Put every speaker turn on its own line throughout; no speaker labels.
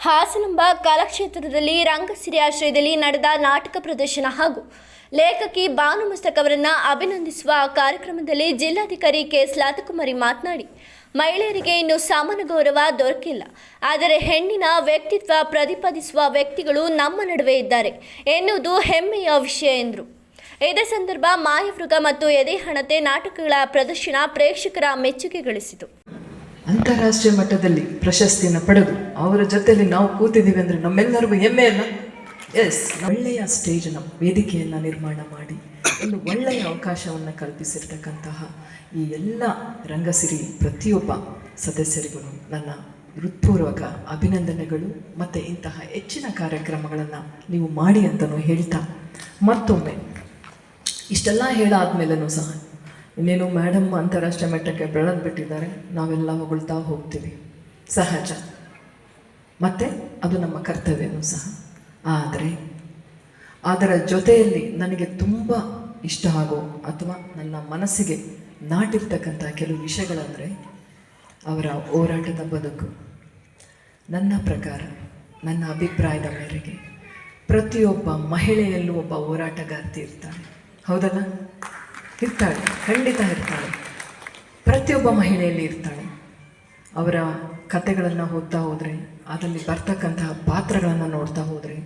ಹಾಸನಾಂಬ ಕಲಾಕ್ಷೇತ್ರದಲ್ಲಿ ರಂಗಸಿರಿ ಆಶ್ರಯದಲ್ಲಿ ನಡೆದ ನಾಟಕ ಪ್ರದರ್ಶನ ಹಾಗೂ ಲೇಖಕಿ ಭಾನು ಮುಸ್ತಕ್ ಅವರನ್ನ ಅಭಿನಂದಿಸುವ ಕಾರ್ಯಕ್ರಮದಲ್ಲಿ ಜಿಲ್ಲಾಧಿಕಾರಿ ಕೆ ಸ್ಲಾತಕುಮಾರಿ ಮಾತನಾಡಿ, ಮಹಿಳೆಯರಿಗೆ ಇನ್ನು ಸಮಾನ ಗೌರವ ದೊರಕಿಲ್ಲ. ಆದರೆ ಹೆಣ್ಣಿನ ವ್ಯಕ್ತಿತ್ವ ಪ್ರತಿಪಾದಿಸುವ ವ್ಯಕ್ತಿಗಳು ನಮ್ಮ ನಡುವೆ ಇದ್ದಾರೆ ಎನ್ನುವುದು ಹೆಮ್ಮೆಯ ವಿಷಯ ಎಂದರು. ಇದೇ ಸಂದರ್ಭ ಮಾಯವೃಗ ಮತ್ತು ಎದೆಹಣತೆ ನಾಟಕಗಳ ಪ್ರದರ್ಶನ ಪ್ರೇಕ್ಷಕರ ಮೆಚ್ಚುಗೆ ಗಳಿಸಿತು.
ಅಂತಾರಾಷ್ಟ್ರೀಯ ಮಟ್ಟದಲ್ಲಿ ಪ್ರಶಸ್ತಿಯನ್ನು ಪಡೆದು ಅವರ ಜೊತೆಯಲ್ಲಿ ನಾವು ಕೂತಿದ್ದೀವಿ ಅಂದರೆ ನಮ್ಮೆಲ್ಲರಿಗೂ ಹೆಮ್ಮೆ ಅಲ್ಲ ಎಸ್ ಒಳ್ಳೆಯ ಸ್ಟೇಜನ್ನು ವೇದಿಕೆಯನ್ನು ನಿರ್ಮಾಣ ಮಾಡಿ, ಒಂದು ಒಳ್ಳೆಯ ಅವಕಾಶವನ್ನು ಕಲ್ಪಿಸಿರ್ತಕ್ಕಂತಹ ಈ ಎಲ್ಲ ರಂಗಸಿರಿ ಪ್ರತಿಯೊಬ್ಬ ಸದಸ್ಯರಿಗೂ ನನ್ನ ಹೃತ್ಪೂರ್ವಕ ಅಭಿನಂದನೆಗಳು ಮತ್ತು ಇಂತಹ ಹೆಚ್ಚಿನ ಕಾರ್ಯಕ್ರಮಗಳನ್ನು ನೀವು ಮಾಡಿ ಅಂತಲೂ ಹೇಳ್ತಾ ಮತ್ತೊಮ್ಮೆ, ಇಷ್ಟೆಲ್ಲ ಹೇಳಾದ್ಮೇಲೂ ಸಹ ಇನ್ನೇನು ಮೇಡಮ್ ಅಂತಾರಾಷ್ಟ್ರೀಯ ಮಟ್ಟಕ್ಕೆ ಬೆಳೆದು ಬಿಟ್ಟಿದ್ದಾರೆ, ನಾವೆಲ್ಲ ಹೊಗಳ್ತಾ ಹೋಗ್ತೀವಿ. ಸಹಜ. ಮತ್ತು ಅದು ನಮ್ಮ ಕರ್ತವ್ಯನೂ ಸಹ. ಆದರೆ, ಅದರ ಜೊತೆಯಲ್ಲಿ ನನಗೆ ತುಂಬ ಇಷ್ಟ ಆಗೋ ಅಥವಾ ನನ್ನ ಮನಸ್ಸಿಗೆ ನಾಟಿರ್ತಕ್ಕಂಥ ಕೆಲವು ವಿಷಯಗಳಂದರೆ, ಅವರ ಹೋರಾಟದ ಬದುಕು. ನನ್ನ ಪ್ರಕಾರ, ನನ್ನ ಅಭಿಪ್ರಾಯದ ಮೇರೆಗೆ ಪ್ರತಿಯೊಬ್ಬ ಮಹಿಳೆಯಲ್ಲೂ ಒಬ್ಬ ಹೋರಾಟಗಾರ್ತಿ ಇರ್ತಾರೆ. ಹೌದಲ್ಲ? ಇರ್ತಾಳೆ, ಖಂಡಿತ ಇರ್ತಾಳೆ. ಪ್ರತಿಯೊಬ್ಬ ಮಹಿಳೆಯಲ್ಲಿ ಇರ್ತಾಳೆ. ಅವರ ಕತೆಗಳನ್ನು ಓದ್ತಾ ಹೋದರೆ, ಅದರಲ್ಲಿ ಬರ್ತಕ್ಕಂತಹ ಪಾತ್ರಗಳನ್ನು ನೋಡ್ತಾ ಹೋದರೆ,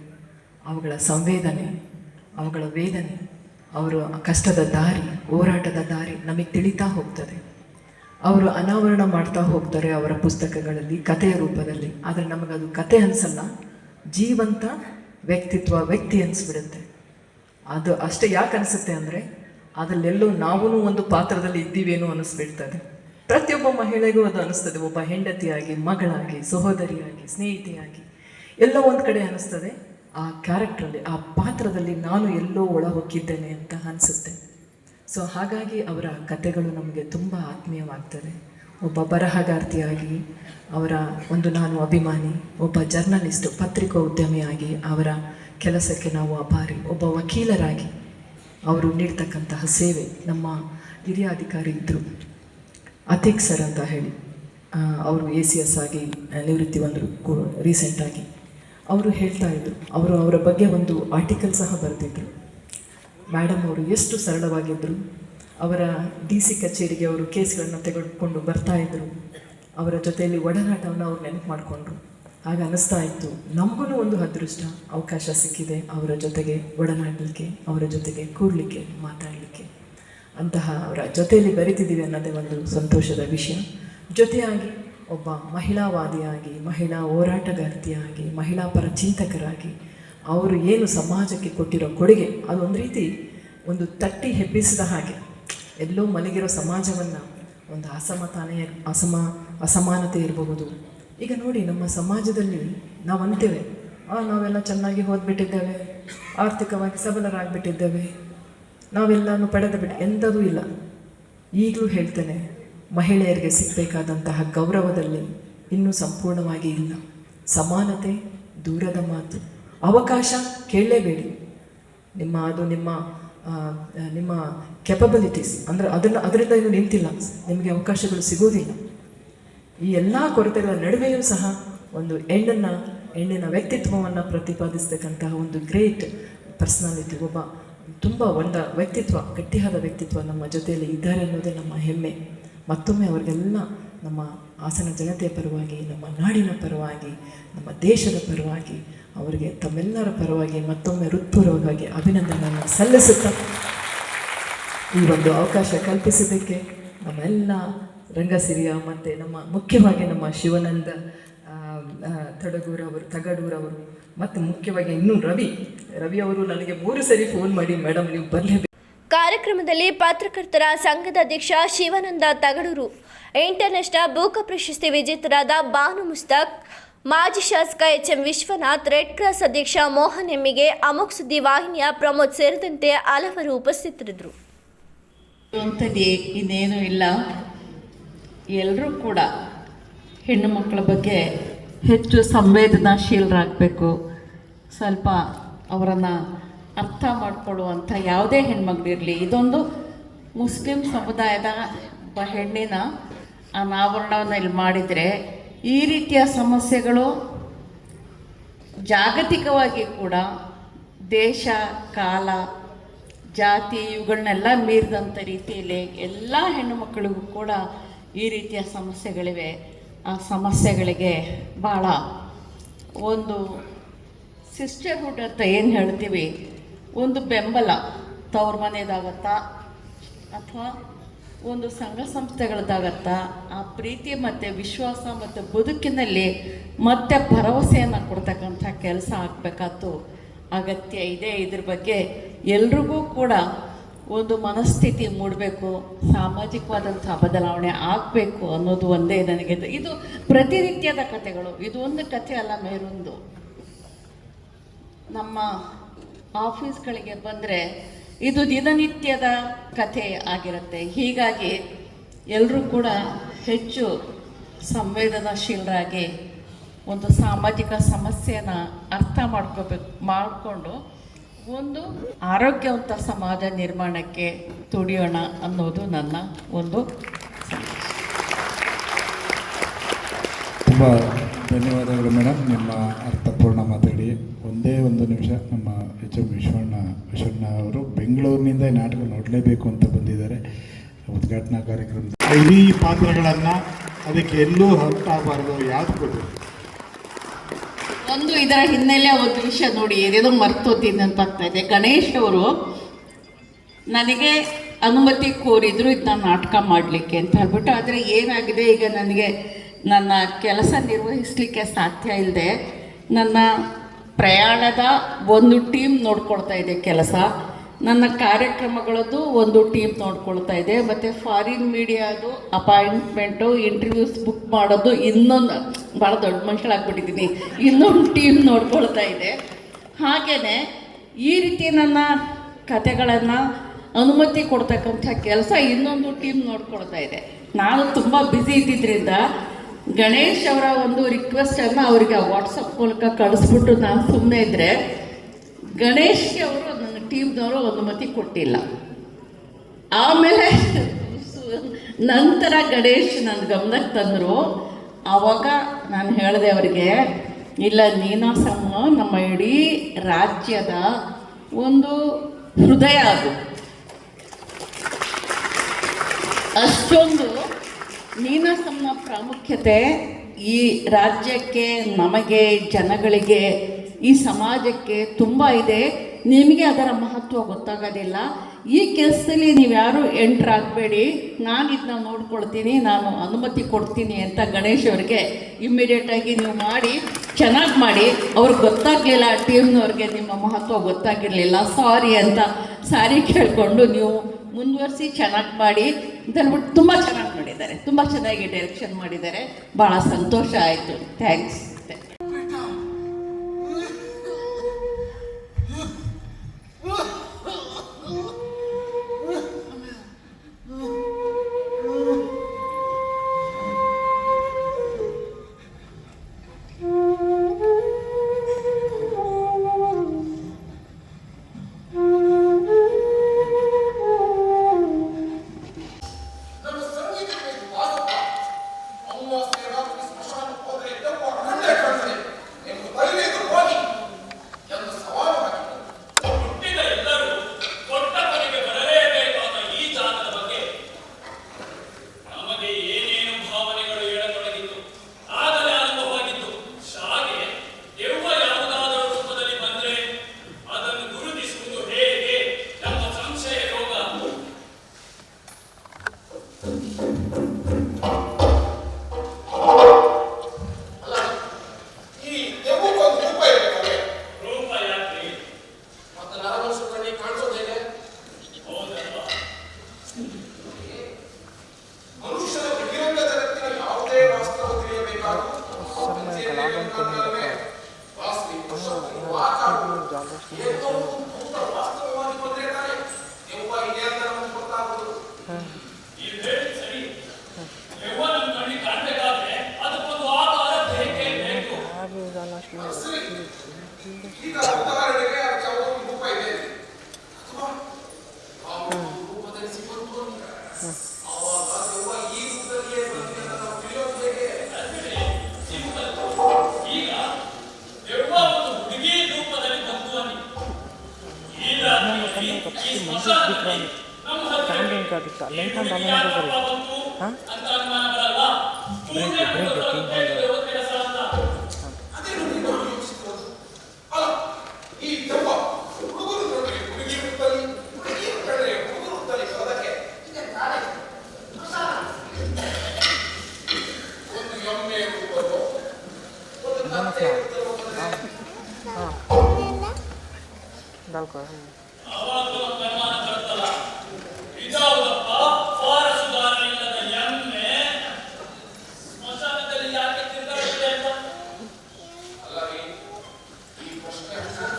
ಅವುಗಳ ಸಂವೇದನೆ, ಅವುಗಳ ವೇದನೆ, ಅವರು ಕಷ್ಟದ ದಾರಿ, ಹೋರಾಟದ ದಾರಿ ನಮಗೆ ತಿಳಿತಾ ಹೋಗ್ತದೆ. ಅವರು ಅನಾವರಣ ಮಾಡ್ತಾ ಹೋಗ್ತಾರೆ ಅವರ ಪುಸ್ತಕಗಳಲ್ಲಿ, ಕಥೆಯ ರೂಪದಲ್ಲಿ. ಆದರೆ ನಮಗದು ಕತೆ ಅನಿಸಲ್ಲ, ಜೀವಂತ ವ್ಯಕ್ತಿತ್ವ, ವ್ಯಕ್ತಿ ಅನಿಸ್ಬಿಡುತ್ತೆ. ಅದು ಅಷ್ಟೇ ಯಾಕೆ ಅನಿಸುತ್ತೆ ಅಂದರೆ ಅದರಲ್ಲೆಲ್ಲೋ ನಾವೂ ಒಂದು ಪಾತ್ರದಲ್ಲಿ ಇದ್ದೀವೇನೋ ಅನಿಸ್ಬಿಡ್ತದೆ ಪ್ರತಿಯೊಬ್ಬ ಮಹಿಳೆಗೂ ಅದು ಅನಿಸ್ತದೆ ಒಬ್ಬ ಹೆಂಡತಿಯಾಗಿ, ಮಗಳಾಗಿ, ಸಹೋದರಿಯಾಗಿ, ಸ್ನೇಹಿತೆಯಾಗಿ ಎಲ್ಲೋ ಒಂದು ಕಡೆ ಅನಿಸ್ತದೆ ಆ ಕ್ಯಾರೆಕ್ಟ್ರಲ್ಲಿ, ಆ ಪಾತ್ರದಲ್ಲಿ ನಾನು ಎಲ್ಲೋ ಒಳ ಹೋಗಿದ್ದೇನೆ ಅಂತ ಅನಿಸುತ್ತೆ. ಸೊ ಹಾಗಾಗಿ ಅವರ ಕಥೆಗಳು ನಮಗೆ ತುಂಬ ಆತ್ಮೀಯವಾಗ್ತದೆ ಒಬ್ಬ ಬರಹಗಾರ್ತಿಯಾಗಿ, ಅವರ ಒಂದು ನಾನು ಅಭಿಮಾನಿ, ಒಬ್ಬ ಜರ್ನಲಿಸ್ಟ್ ಪತ್ರಿಕೋದ್ಯಮಿಯಾಗಿ ಅವರ ಕೆಲಸಕ್ಕೆ ನಾವು ಅಭಾರಿ, ಒಬ್ಬ ವಕೀಲರಾಗಿ ಅವರು ನೀಡ್ತಕ್ಕಂತಹ ಸೇವೆ ನಮ್ಮ ಹಿರಿಯ ಅಧಿಕಾರಿ ಇದ್ದರು ಅತಿಕ್ ಸರ್ ಅಂತ ಹೇಳಿ ಅವರು ಎ ಸಿ ಎಸ್ ಆಗಿ ನಿವೃತ್ತಿ ಬಂದರು ರೀಸೆಂಟಾಗಿ ಅವರು ಹೇಳ್ತಾ ಇದ್ದರು ಅವರು ಅವರ ಬಗ್ಗೆ ಒಂದು ಆರ್ಟಿಕಲ್ ಸಹ ಬರೆದಿದ್ದರು ಮೇಡಮ್ ಅವರು ಎಷ್ಟು ಸರಳವಾಗಿದ್ದರು ಅವರ ಡಿ ಸಿ ಕಚೇರಿಗೆ ಅವರು ಕೇಸ್ಗಳನ್ನು ತೆಗೆದುಕೊಂಡು ಬರ್ತಾ ಇದ್ದರು ಅವರ ಜೊತೆಯಲ್ಲಿ ಒಡನಾಟವನ್ನು ಅವ್ರು ನೆನಪು ಮಾಡಿಕೊಂಡ್ರು. ಆಗ ಅನ್ನಿಸ್ತಾ ಇತ್ತು. ನಮಗೂ ಒಂದು ಅದೃಷ್ಟ. ಅವಕಾಶ ಸಿಕ್ಕಿದೆ ಅವರ ಜೊತೆಗೆ, ಒಡನಾಡಲಿಕ್ಕೆ, ಅವರ ಜೊತೆಗೆ ಕೂಡಲಿಕ್ಕೆ ಮಾತಾಡಲಿಕ್ಕೆ. ಅಂತಹ ಅವರ ಜೊತೆಯಲ್ಲಿ ಬೆರಿತಿದ್ದೀವಿ ಅನ್ನೋದೇ ಒಂದು ಸಂತೋಷದ ವಿಷಯ. ಜೊತೆಯಾಗಿ ಒಬ್ಬ ಮಹಿಳಾವಾದಿಯಾಗಿ, ಮಹಿಳಾ ಹೋರಾಟಗಾರ್ತಿಯಾಗಿ, ಮಹಿಳಾ ಪರ ಚಿಂತಕರಾಗಿ, ಅವರು ಏನು ಸಮಾಜಕ್ಕೆ ಕೊಟ್ಟಿರೋ ಕೊಡುಗೆ, ಅದೊಂದು ರೀತಿ ಒಂದು ತಟ್ಟಿ ಹೆಬ್ಬಿಸಿದ ಹಾಗೆ. ಎಲ್ಲೋ ಮಲಗಿರೋ ಸಮಾಜವನ್ನು ಒಂದು ಅಸಮತಾನೇ ಅಸಮ, ಅಸಮಾನತೆ ಇರಬಹುದು. ಈಗ ನೋಡಿ, ನಮ್ಮ ಸಮಾಜದಲ್ಲಿ ನಾವು ಅಂತೇವೆ ನಾವೆಲ್ಲ ಚೆನ್ನಾಗಿ ಓದ್ಬಿಟ್ಟಿದ್ದೇವೆ. ಆರ್ಥಿಕವಾಗಿ ಸಬಲರಾಗಿಬಿಟ್ಟಿದ್ದೇವೆ. ನಾವೆಲ್ಲನೂ ಪಡೆದ ಬಿಟ್ಟು ಎಂಥದೂ ಇಲ್ಲ. ಈಗಲೂ ಹೇಳ್ತೇನೆ, ಮಹಿಳೆಯರಿಗೆ ಸಿಗಬೇಕಾದಂತಹ ಗೌರವದಲ್ಲಿ ಇನ್ನೂ ಸಂಪೂರ್ಣವಾಗಿ ಇಲ್ಲ. ಸಮಾನತೆ ದೂರದ ಮಾತು. ಅವಕಾಶ ಕೇಳಲೇಬೇಡಿ. ನಿಮ್ಮ, ಅದು ನಿಮ್ಮ ನಿಮ್ಮ ಕೆಪಬಿಲಿಟೀಸ್ ಅಂದರೆ ಅದನ್ನು, ಅದರಿಂದ ಏನು ನಿಂತಿಲ್ಲ. ನಿಮಗೆ ಅವಕಾಶಗಳು ಸಿಗೋದಿಲ್ಲ. ಈ ಎಲ್ಲ ಕೊರತೆಗಳ ನಡುವೆಯೂ ಸಹ ಒಂದು ಹೆಣ್ಣನ್ನು, ಹೆಣ್ಣಿನ ವ್ಯಕ್ತಿತ್ವವನ್ನು ಪ್ರತಿಪಾದಿಸ್ತಕ್ಕಂತಹ ಒಂದು ಗ್ರೇಟ್ ಪರ್ಸ್ನಾಲಿಟಿ ಒಬ್ಬ ತುಂಬ ಒಂದ ವ್ಯಕ್ತಿತ್ವ, ಗಟ್ಟಿಯಾದ ವ್ಯಕ್ತಿತ್ವ ನಮ್ಮ ಜೊತೆಯಲ್ಲಿ ಇದ್ದಾರೆ ಅನ್ನೋದೇ ನಮ್ಮ ಹೆಮ್ಮೆ. ಮತ್ತೊಮ್ಮೆ ಅವರಿಗೆಲ್ಲ ನಮ್ಮ ಹಾಸನ ಜನತೆಯ ಪರವಾಗಿ, ನಮ್ಮ ನಾಡಿನ ಪರವಾಗಿ, ನಮ್ಮ ದೇಶದ ಪರವಾಗಿ, ಅವರಿಗೆ ತಮ್ಮೆಲ್ಲರ ಪರವಾಗಿ, ಮತ್ತೊಮ್ಮೆ ಹೃತ್ಪೂರ್ವಕವಾಗಿ ಅಭಿನಂದನೆಯನ್ನು ಸಲ್ಲಿಸುತ್ತಾ ಈ ಒಂದು ಅವಕಾಶ ಕಲ್ಪಿಸಿದ್ದಕ್ಕೆ ನಮ್ಮೆಲ್ಲ ರಂಗಸಿರಿಯ ಮತ್ತು ನಮ್ಮ ಮುಖ್ಯವಾಗಿ ನಮ್ಮ ಶಿವನಂದ ತಡಗೂರವರು ತಗಡೂರವರು ಮತ್ತು ಮುಖ್ಯವಾಗಿ ಇನ್ನೂ ರವಿ. ರವಿ ಅವರು ನನಗೆ ಮೂರು ಸರಿ ಫೋನ್ ಮಾಡಿ ಮೇಡಮ್ ನೀವು ಬರಲೇಬೇಕು.
ಕಾರ್ಯಕ್ರಮದಲ್ಲಿ ಪತ್ರಕರ್ತರ ಸಂಘದ ಅಧ್ಯಕ್ಷ ಶಿವಾನಂದ ತಗಡೂರು ಇಂಟರ್ನ್ಯಾಷನಲ್ ಬೂಕ ಪ್ರಶಸ್ತಿ ವಿಜೇತರಾದ ಬಾನು ಮುಸ್ತಾಕ್ ಮಾಜಿ ಶಾಸಕ H M Vishwanath Red Cross ಅಧ್ಯಕ್ಷ ಮೋಹನ್ ಎಮ್ಮಿಗೆ ಅಮೋಕ್ ಸುದ್ದಿ ವಾಹಿನಿಯ ಪ್ರಮೋದ್ ಸೇರಿದಂತೆ ಹಲವರು ಉಪಸ್ಥಿತರಿದ್ದರು.
ಇನ್ನೇನು ಇಲ್ಲ. ಎಲ್ಲರೂ ಕೂಡ ಹೆಣ್ಣು ಮಕ್ಕಳ ಬಗ್ಗೆ ಹೆಚ್ಚು ಸಂವೇದನಾಶೀಲರಾಗಬೇಕು. ಸ್ವಲ್ಪ ಅವರನ್ನು ಅರ್ಥ ಮಾಡಿಕೊಳ್ಳುವಂಥ ಯಾವುದೇ ಹೆಣ್ಮಗಳಿರಲಿ ಇದೊಂದು ಮುಸ್ಲಿಂ ಸಮುದಾಯದ ಒಬ್ಬ ಹೆಣ್ಣಿನ ಅನಾವರಣವನ್ನು ಇಲ್ಲಿ ಮಾಡಿದರೆ ಈ ರೀತಿಯ ಸಮಸ್ಯೆಗಳು ಜಾಗತಿಕವಾಗಿ ಕೂಡ ದೇಶ, ಕಾಲ, ಜಾತಿ ಇವುಗಳನ್ನೆಲ್ಲ ಮೀರಿದಂಥ ರೀತಿಯಲ್ಲಿ ಎಲ್ಲ ಹೆಣ್ಣು ಮಕ್ಕಳಿಗೂ ಕೂಡ ಈ ರೀತಿಯ ಸಮಸ್ಯೆಗಳಿವೆ. ಆ ಸಮಸ್ಯೆಗಳಿಗೆ ಭಾಳ ಒಂದು ಸಿಸ್ಟರ್ಹುಡ್ ಅಂತ ಏನು ಹೇಳ್ತೀವಿ? ಒಂದು ಬೆಂಬಲ ತವ್ರ ಮನೆಯದಾಗತ್ತಾ ಅಥವಾ ಒಂದು ಸಂಘ ಸಂಸ್ಥೆಗಳದ್ದಾಗತ್ತಾ? ಆ ಪ್ರೀತಿ ಮತ್ತು ವಿಶ್ವಾಸ ಮತ್ತು ಬದುಕಿನಲ್ಲಿ ಮತ್ತೆ ಭರವಸೆಯನ್ನು ಕೊಡ್ತಕ್ಕಂಥ ಕೆಲಸ ಆಗಬೇಕಾದ್ದು ಅಗತ್ಯ ಇದೆ ಇದ್ರ ಬಗ್ಗೆ ಎಲ್ರಿಗೂ ಕೂಡ ಒಂದು ಮನಸ್ಥಿತಿ ಮೂಡಬೇಕು, ಸಾಮಾಜಿಕವಾದಂಥ ಬದಲಾವಣೆ ಆಗಬೇಕು ಅನ್ನೋದು ಒಂದೇ ನನಗೆ ಇದು- ಪ್ರತಿನಿತ್ಯದ ಕಥೆಗಳು. ಇದು ಒಂದು ಕಥೆ ಅಲ್ಲ, ಮೇರೊಂದು. ನಮ್ಮ ಆಫೀಸ್ಗಳಿಗೆ ಬಂದರೆ ಇದು ದಿನನಿತ್ಯದ ಕಥೆ ಆಗಿರುತ್ತೆ. ಹೀಗಾಗಿ ಎಲ್ಲರೂ ಕೂಡ ಹೆಚ್ಚು ಸಂವೇದನಾಶೀಲರಾಗಿ ಒಂದು ಸಾಮಾಜಿಕ ಸಮಸ್ಯೆನ ಅರ್ಥ ಮಾಡ್ಕೋಬೇಕು, ಮಾಡಿಕೊಂಡು ಒಂದು ಆರೋಗ್ಯವಂತ ಸಮಾಜ ನಿರ್ಮಾಣಕ್ಕೆ ತುಡಿಯೋಣ ಅನ್ನೋದು ನನ್ನ ಒಂದು
ತುಂಬ ಧನ್ಯವಾದಗಳು ಮೇಡಮ್. ನಿಮ್ಮ ಅರ್ಥಪೂರ್ಣ ಮಾತಾಡಿ. ಒಂದೇ ಒಂದು ನಿಮಿಷ ನಮ್ಮ ಎಚ್ ಎಂ ವಿಶ್ವಣ್ಣ ವಿಶ್ವಣ್ಣ ಅವರು ಬೆಂಗಳೂರಿನಿಂದ ನಾಟಕ ನೋಡಲೇಬೇಕು ಅಂತ ಬಂದಿದ್ದಾರೆ. ಉದ್ಘಾಟನಾ ಕಾರ್ಯಕ್ರಮದ
ಈ ಪಾತ್ರಗಳನ್ನು ಅದಕ್ಕೆ ಎಲ್ಲೂ ಹತ್ತಾಗಬಾರ್ದು ಯಾವ್ದು ಕೊಟ್ಟರು
ಒಂದು ಇದರ ಹಿನ್ನೆಲೆ ಒಂದು ವಿಷಯ ನೋಡಿ ಏನೇನೋ ಮರ್ತೋತೀನಿ ಅಂತ ಇದೆ. ಗಣೇಶ್ ಅವರು ನನಗೆ ಅನುಮತಿ ಕೋರಿದ್ರು ಇದನ್ನ ನಾಟಕ ಮಾಡಲಿಕ್ಕೆ ಅಂತ ಹೇಳ್ಬಿಟ್ಟು, ಆದರೆ ಏನಾಗಿದೆ? ಈಗ ನನಗೆ ನನ್ನ ಕೆಲಸ ನಿರ್ವಹಿಸಲಿಕ್ಕೆ ಸಾಧ್ಯ ಇಲ್ಲದೆ ನನ್ನ ಪ್ರಯಾಣದ ಒಂದು ಟೀಮ್ ನೋಡ್ಕೊಳ್ತಾ ಇದೆ ಕೆಲಸ. ನನ್ನ ಕಾರ್ಯಕ್ರಮಗಳದ್ದು ಒಂದು ಟೀಮ್ ನೋಡ್ಕೊಳ್ತಾ ಇದೆ. ಮತ್ತು ಫಾರಿನ್ ಮೀಡಿಯಾದು ಅಪಾಯಿಂಟ್ಮೆಂಟು ಇಂಟರ್ವ್ಯೂಸ್ ಬುಕ್ ಮಾಡೋದು ಇನ್ನೊಂದು ಭಾಳ ದೊಡ್ಡ ಮನುಷ್ಯಳಾಗ್ಬಿಟ್ಟಿದ್ದೀನಿ ಇನ್ನೊಂದು ಟೀಮ್ ನೋಡ್ಕೊಳ್ತಾ ಇದೆ. ಹಾಗೆಯೇ ಈ ರೀತಿ ನನ್ನ ಕತೆಗಳನ್ನು ಅನುಮತಿ ಕೊಡ್ತಕ್ಕಂಥ ಕೆಲಸ ಇನ್ನೊಂದು ಟೀಮ್ ನೋಡ್ಕೊಳ್ತಾ ಇದೆ. ನಾನು ತುಂಬ ಬ್ಯುಸಿ ಇದ್ದಿದ್ದರಿಂದ ಗಣೇಶ್ ಅವರ ಒಂದು ರಿಕ್ವೆಸ್ಟನ್ನು ಅವರಿಗೆ ವಾಟ್ಸಪ್ ಮೂಲಕ ಕಳಿಸ್ಬಿಟ್ಟು ನಾನು ಸುಮ್ಮನೆ ಇದ್ದರೆ ಗಣೇಶ್ ಅವರು ನನ್ನ ಟೀಮ್ದವರು ಅನುಮತಿ ಕೊಟ್ಟಿಲ್ಲ. ಆಮೇಲೆ ನಂತರ ಗಣೇಶ್ ನನ್ನ ಗಮನಕ್ಕೆ ತಂದರು. ಆವಾಗ ನಾನು ಹೇಳಿದೆ ಅವರಿಗೆ, ಇಲ್ಲ ನೀನಾಸಮ್ಮ ನಮ್ಮ ಇಡೀ ರಾಜ್ಯದ ಒಂದು ಹೃದಯ ಅದು. ಅಷ್ಟೊಂದು ನೀನಾಸಮ್ಮ ಪ್ರಾಮುಖ್ಯತೆ ಈ ರಾಜ್ಯಕ್ಕೆ, ನಮಗೆ, ಜನಗಳಿಗೆ, ಈ ಸಮಾಜಕ್ಕೆ ತುಂಬ ಇದೆ. ನಿಮಗೆ ಅದರ ಮಹತ್ವ ಗೊತ್ತಾಗೋದಿಲ್ಲ. ಈ ಕೆಲಸದಲ್ಲಿ ನೀವು ಯಾರೂ ಎಂಟ್ರ್ ಆಗಬೇಡಿ. ನಾನು ಇದನ್ನ ನೋಡ್ಕೊಳ್ತೀನಿ, ನಾನು ಅನುಮತಿ ಕೊಡ್ತೀನಿ ಅಂತ ಗಣೇಶ್ ಅವ್ರಿಗೆ ಇಮ್ಮಿಡಿಯೇಟಾಗಿ ನೀವು ಮಾಡಿ, ಚೆನ್ನಾಗಿ ಮಾಡಿ. ಅವ್ರಿಗೆ ಗೊತ್ತಾಗಲಿಲ್ಲ, ಟೀಮ್ನವ್ರಿಗೆ ನಿಮ್ಮ ಮಹತ್ವ ಗೊತ್ತಾಗಿರಲಿಲ್ಲ. ಸಾರಿ ಅಂತ ಸಾರಿ ಕೇಳಿಕೊಂಡು ನೀವು ಮುಂದುವರಿಸಿ ಚೆನ್ನಾಗಿ ಮಾಡಿ. ಹೇಳ್ಬಿಟ್ಟು ತುಂಬ ಚೆನ್ನಾಗಿ ಮಾಡಿದ್ದಾರೆ. ತುಂಬ ಚೆನ್ನಾಗಿ ಡೈರೆಕ್ಷನ್ ಮಾಡಿದ್ದಾರೆ. ಭಾಳ ಸಂತೋಷ ಆಯಿತು. ಥ್ಯಾಂಕ್ಸ್.
ತಮಿಳ್ನಾಡು ಹಾಂ? ಬ್ರೇಕ್ ಹಾಂ. D'accord. Thank you.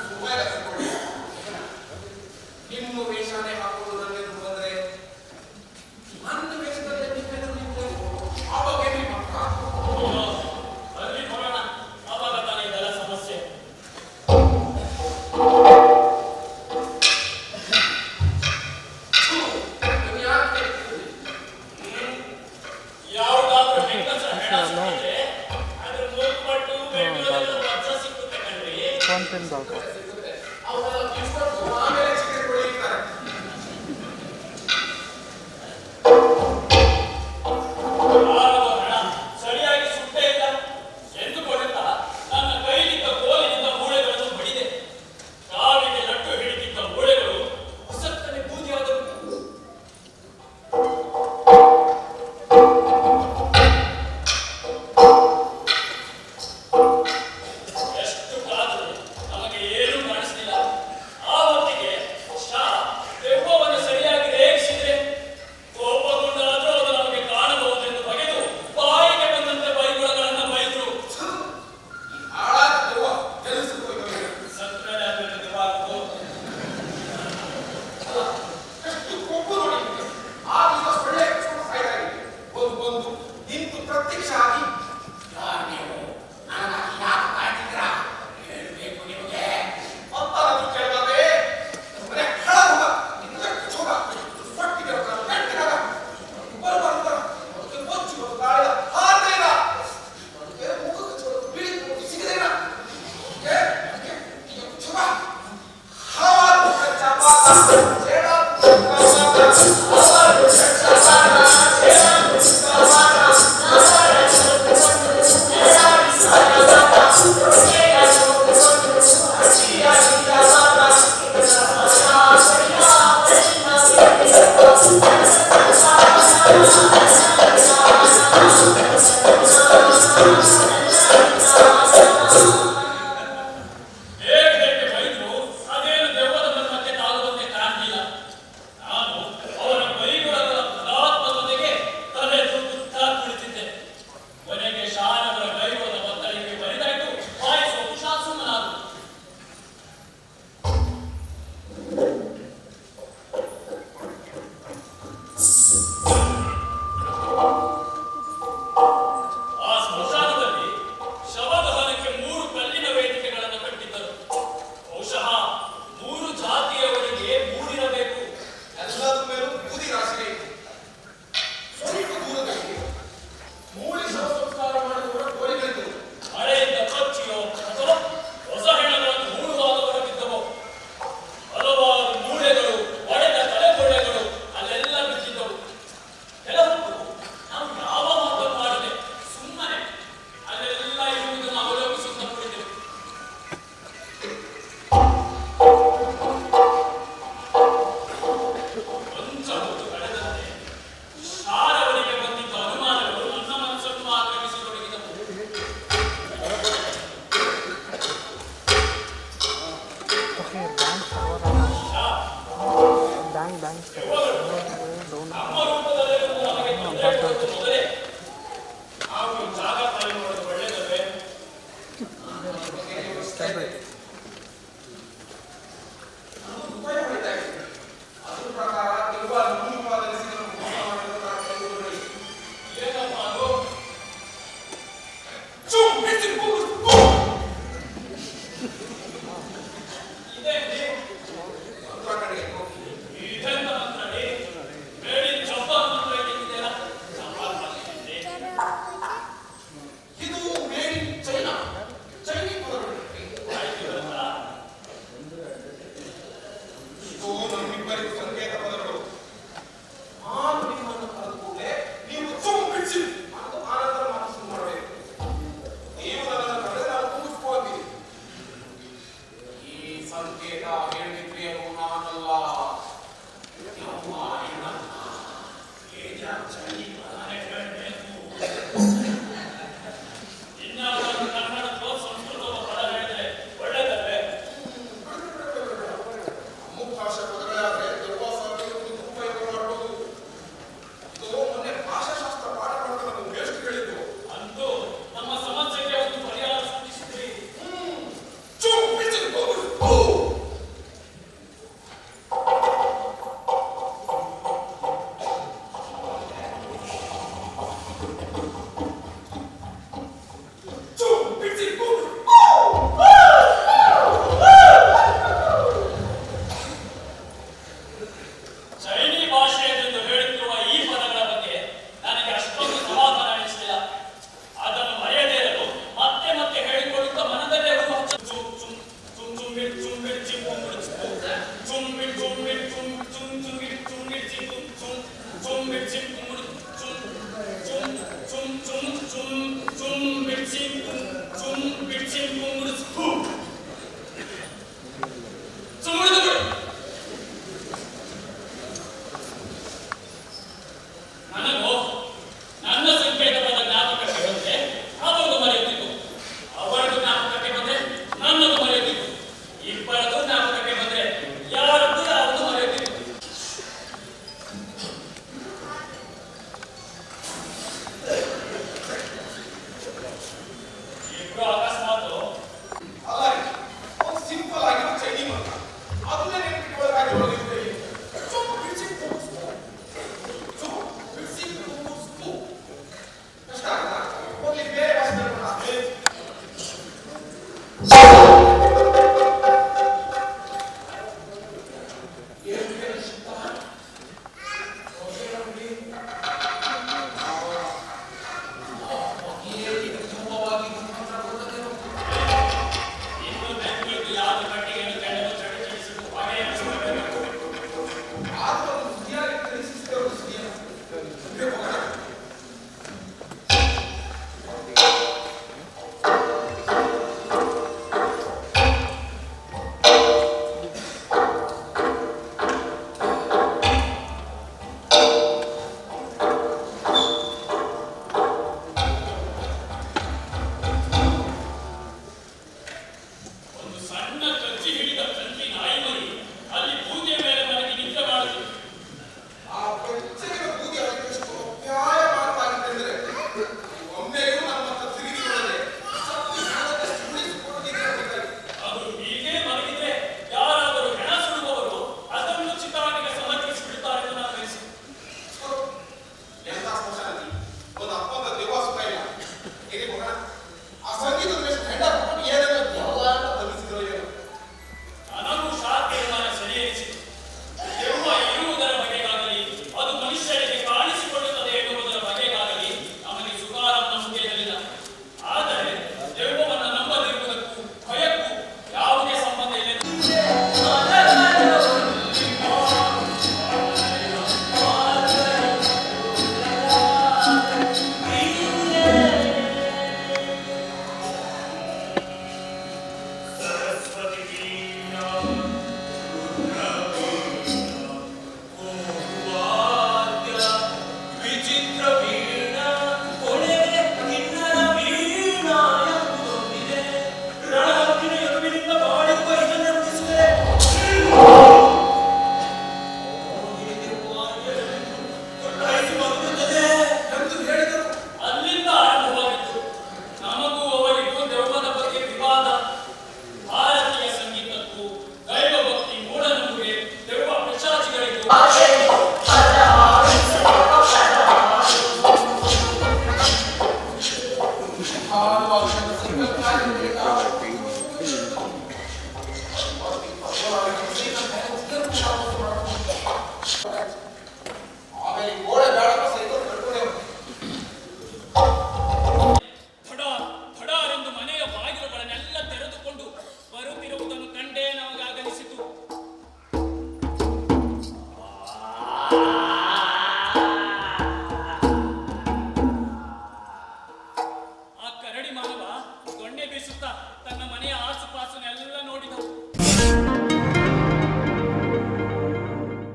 All motions.